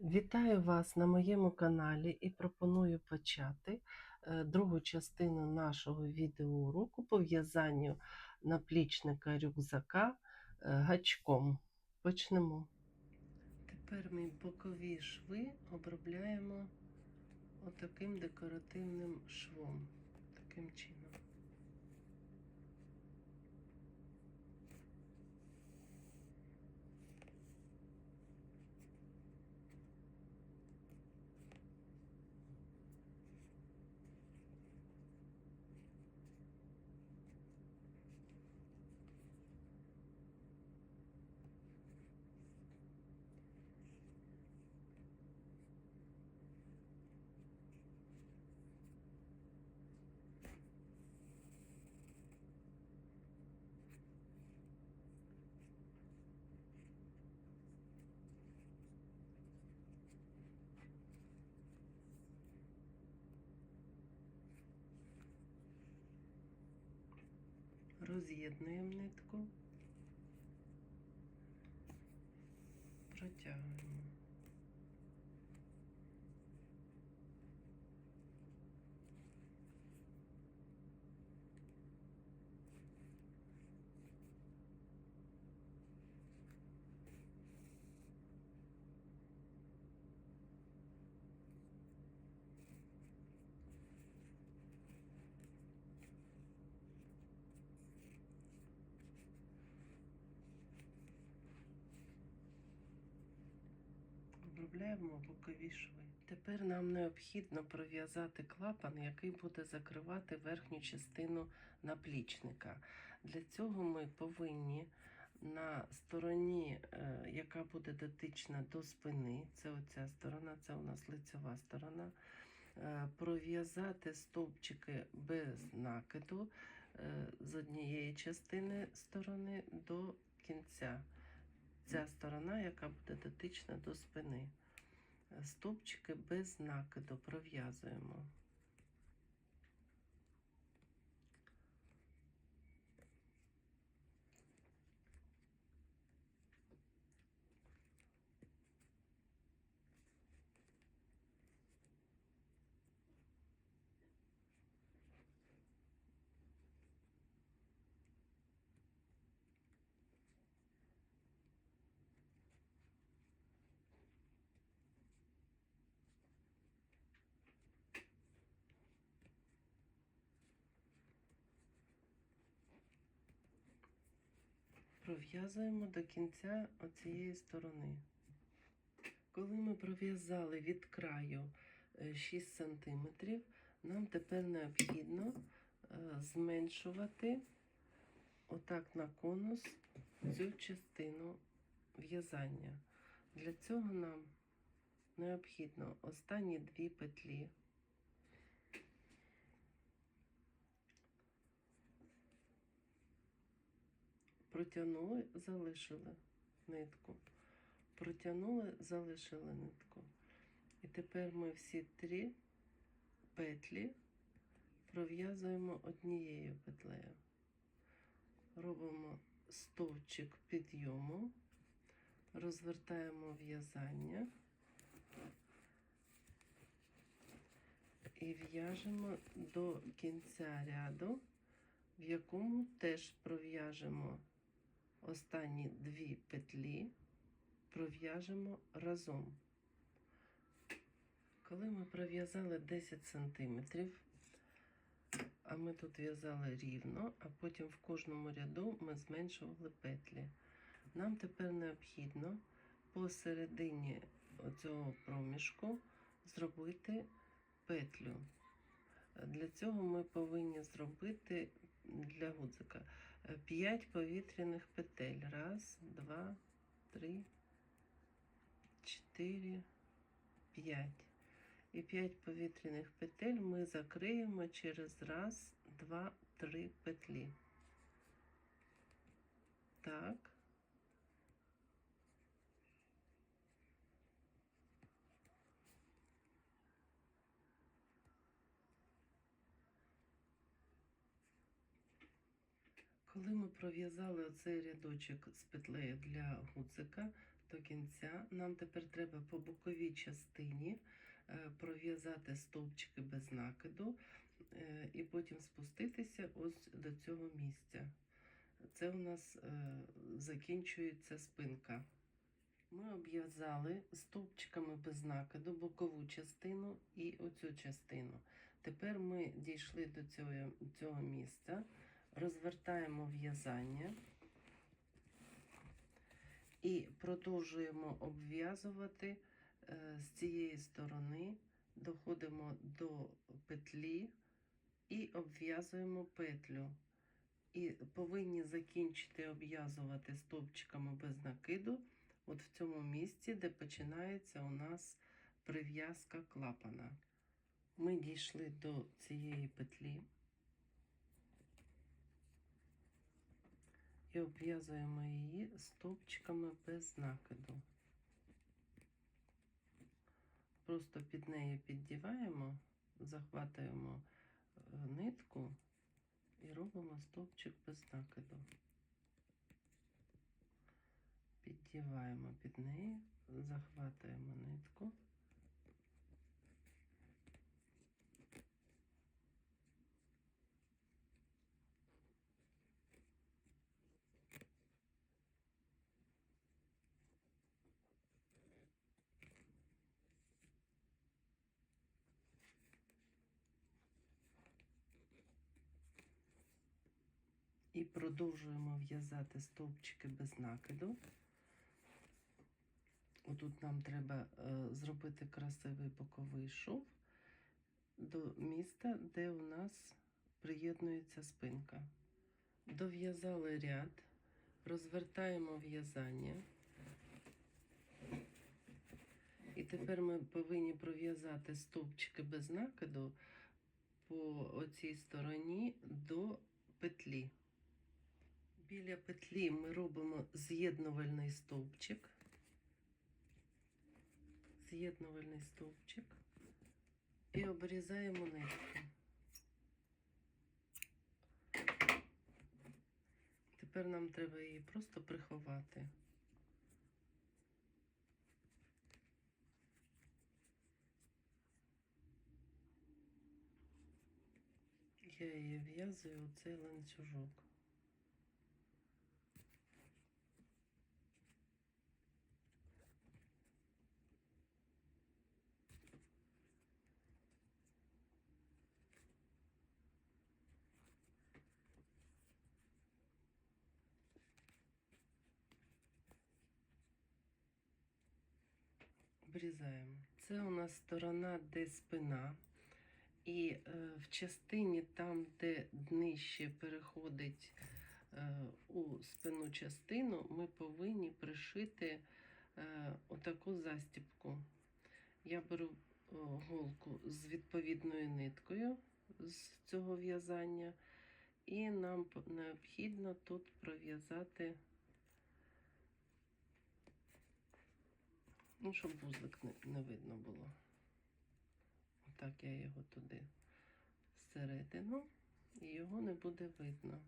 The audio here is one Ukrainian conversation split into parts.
Вітаю вас на моєму каналі і пропоную почати е, другу частину нашого відеоуроку по в'язанню наплічника рюкзака е, гачком. Почнемо. Тепер ми бокові шви обробляємо отаким декоративним швом. Таким чином. Роз'єднуємо нитку, протягуємо. Обробляємо бокові шви. Тепер нам необхідно пров'язати клапан, який буде закривати верхню частину наплічника. Для цього ми повинні на стороні, е, яка буде дотична до спини, це оця сторона, це у нас лицева сторона, е, пров'язати стовпчики без накиду е, з однієї частини сторони до кінця ця сторона, яка буде дотична до спини. Стопчики без накиду пров'язуємо. Пров'язуємо до кінця оцієї сторони. Коли ми пров'язали від краю е, 6 см, нам тепер необхідно е, зменшувати отак на конус цю частину в'язання. Для цього нам необхідно останні дві петлі протягнули, залишили нитку. Протягнули, залишили нитку. І тепер ми всі три петлі пров'язуємо однією петлею. Робимо стовпчик підйому, розвертаємо в'язання і в'яжемо до кінця ряду, в якому теж пров'яжемо останні дві петлі пров'яжемо разом. Коли ми пров'язали 10 см, а ми тут в'язали рівно, а потім в кожному ряду ми зменшували петлі. Нам тепер необхідно посередині цього проміжку зробити петлю. Для цього ми повинні зробити для гудзика 5 повітряних петель. Раз, два, три, чотири, п'ять. І 5 повітряних петель ми закриємо через раз, два, три петлі. Так. Коли ми пров'язали оцей рядочок з петлею для гудзика, до кінця. Нам тепер треба по боковій частині е, пров'язати стовпчики без накиду е, і потім спуститися ось до цього місця. Це у нас е, закінчується спинка. Ми обв'язали стовпчиками без накиду бокову частину і оцю частину. Тепер ми дійшли до цього, цього місця, розвертаємо в'язання і продовжуємо обв'язувати е, з цієї сторони, доходимо до петлі і обв'язуємо петлю. І повинні закінчити обв'язувати стовпчиками без накиду, от в цьому місці, де починається у нас прив'язка клапана. Ми дійшли до цієї петлі і обв'язуємо її стовпчиками без накиду. Просто під неї піддіваємо, захватуємо е, нитку і робимо стовпчик без накиду. Піддіваємо під неї, захватуємо нитку. І продовжуємо в'язати стовпчики без накиду. Отут нам треба е, зробити красивий боковий шов до міста, де у нас приєднується спинка. Дов'язали ряд, розвертаємо в'язання. І тепер ми повинні пров'язати стовпчики без накиду по оцій стороні до петлі. Біля петлі ми робимо з'єднувальний стовпчик. З'єднувальний стовпчик і обрізаємо нитку. Тепер нам треба її просто приховати. Я її в'язую у цей ланцюжок. Обрізаємо. Це у нас сторона, де спина. І е, в частині там, де днище переходить е, у спину частину, ми повинні пришити е, отаку застіпку. Я беру о, голку з відповідною ниткою з цього в'язання, і нам необхідно тут пров'язати, ну, щоб вузлик не, не видно було. Отак я його туди всередину, і його не буде видно.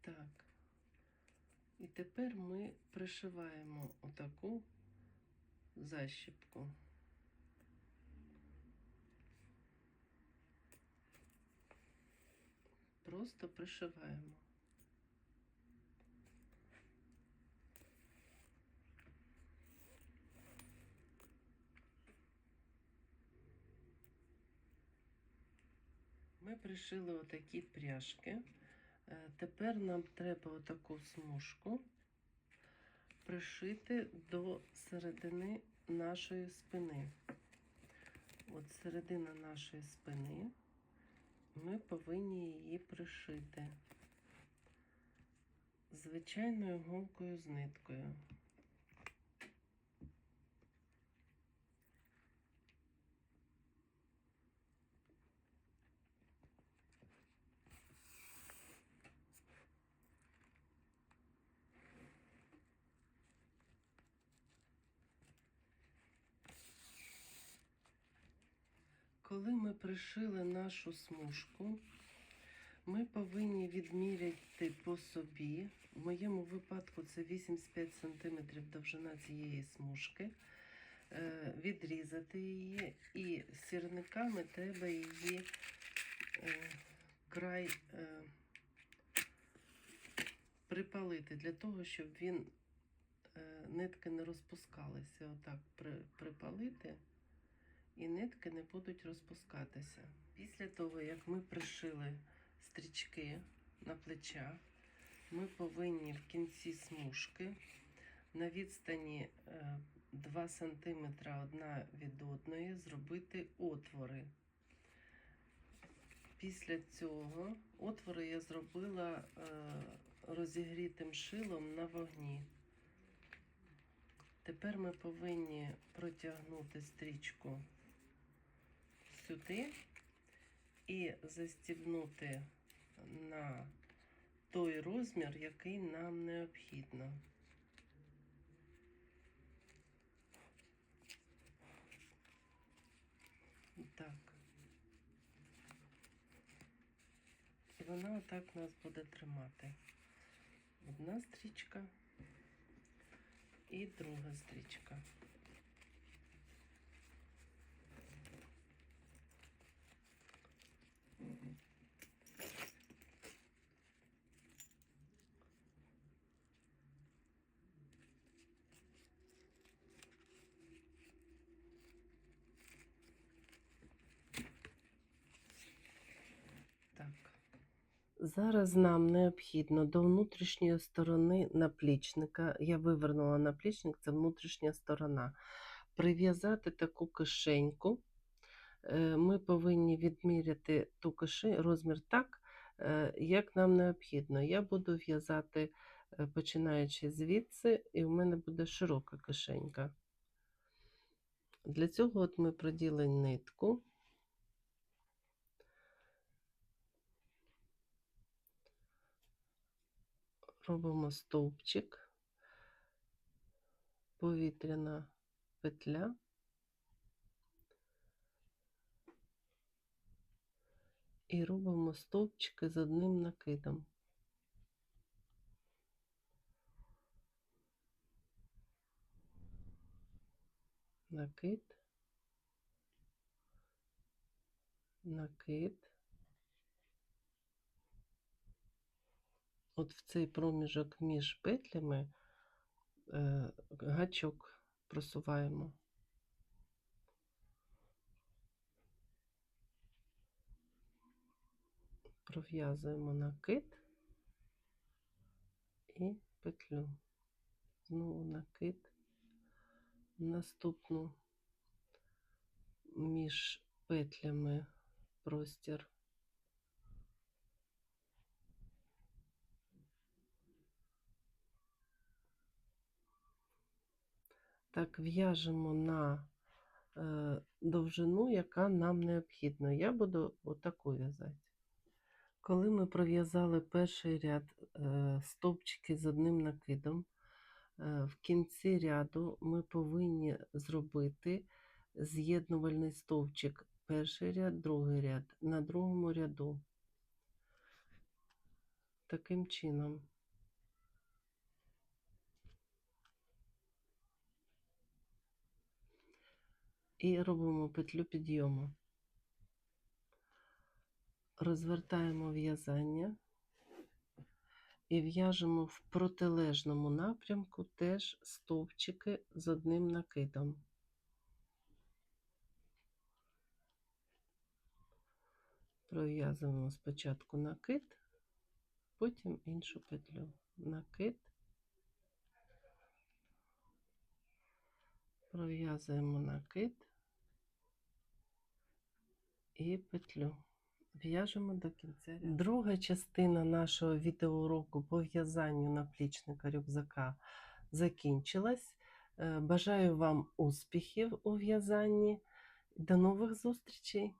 Так. І тепер ми пришиваємо отаку защіпку. Просто пришиваємо. Ми пришили отакі пряжки. Е, Тепер нам треба отаку смужку пришити до середини нашої спини. От середина нашої спини ми повинні її пришити звичайною голкою з ниткою. Коли ми пришили нашу смужку, Ми повинні відміряти по собі. В моєму випадку це 85 см довжина цієї смужки. Е, Відрізати її і сірниками треба її е, край е, припалити для того, щоб він нитки не розпускалися. Отак припалити, і нитки не будуть розпускатися. Після того, як ми пришили стрічки на плечах, ми повинні в кінці смужки на відстані е, 2 см одна від одної зробити отвори. Після цього отвори я зробила е, розігрітим шилом на вогні. Тепер ми повинні протягнути стрічку сюди і застібнути на той розмір, який нам необхідно. Так. І вона отак нас буде тримати. Одна стрічка і друга стрічка. Так. Зараз нам необхідно до внутрішньої сторони наплічника. Я вивернула наплічник, це внутрішня сторона. Прив'язати таку кишеньку. Е, Ми повинні відміряти ту киши, розмір так, е, як нам необхідно. Я буду в'язати, е, починаючи звідси, і в мене буде широка кишенька. Для цього от ми проділи нитку. Робимо стовпчик, повітряна петля. І робимо стовпчики з одним накидом. Накид, накид. От в цей проміжок між петлями е, гачок просуваємо. Пров'язуємо накид і петлю. Знову накид, наступну між петлями простір. Так, в'яжемо на е, довжину, яка нам необхідна. Я буду отаку в'язати. Коли ми пров'язали перший ряд е, стовпчики з одним накидом, е, в кінці ряду ми повинні зробити з'єднувальний стовпчик. Перший ряд, другий ряд, на другому ряду. Таким чином. І робимо петлю підйому. Розвертаємо в'язання і в'яжемо в протилежному напрямку теж стовпчики з одним накидом. Пров'язуємо спочатку накид, потім іншу петлю. Накид, пров'язуємо накид і петлю. В'яжемо до кінця. Друга частина нашого відеоуроку по в'язанню наплічника рюкзака закінчилась. Е, Бажаю вам успіхів у в'язанні. До нових зустрічей!